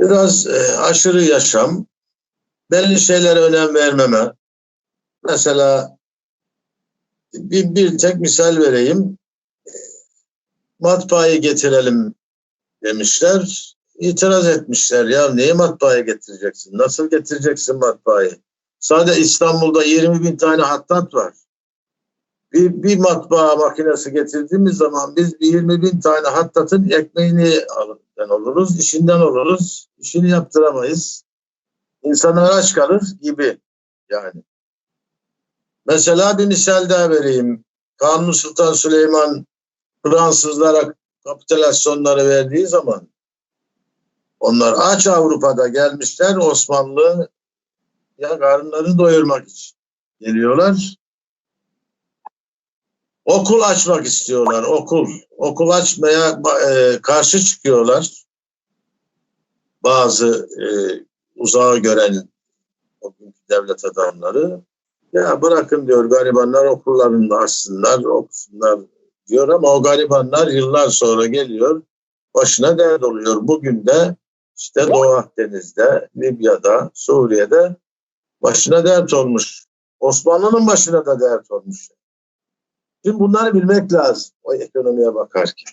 Biraz e, aşırı yaşam, belli şeylere önem vermeme. Mesela bir, bir tek misal vereyim. Matbaayı getirelim demişler. İtiraz etmişler. Ya neyi matbaaya getireceksin? Nasıl getireceksin matbaayı? Sadece İstanbul'da 20 bin tane hattat var. Bir, bir matbaa makinesi getirdiğimiz zaman biz bir 20 bin tane hattatın ekmeğini alırken oluruz, işinden oluruz, işini yaptıramayız. İnsanlar aç kalır gibi yani. Mesela bir misal daha vereyim. Kanuni Sultan Süleyman Fransızlara kapitülasyonları verdiği zaman onlar aç Avrupa'da gelmişler Osmanlı ya karınlarını doyurmak için geliyorlar. Okul açmak istiyorlar, okul. Okul açmaya e, karşı çıkıyorlar. Bazı e, uzağa gören devlet adamları. Ya bırakın diyor garibanlar okullarını açsınlar, okusunlar diyor ama o garibanlar yıllar sonra geliyor, başına dert oluyor. Bugün de işte Doğu Akdeniz'de, Libya'da, Suriye'de başına dert olmuş. Osmanlı'nın başına da dert olmuş. Şimdi bunları bilmek lazım o ekonomiye bakarken.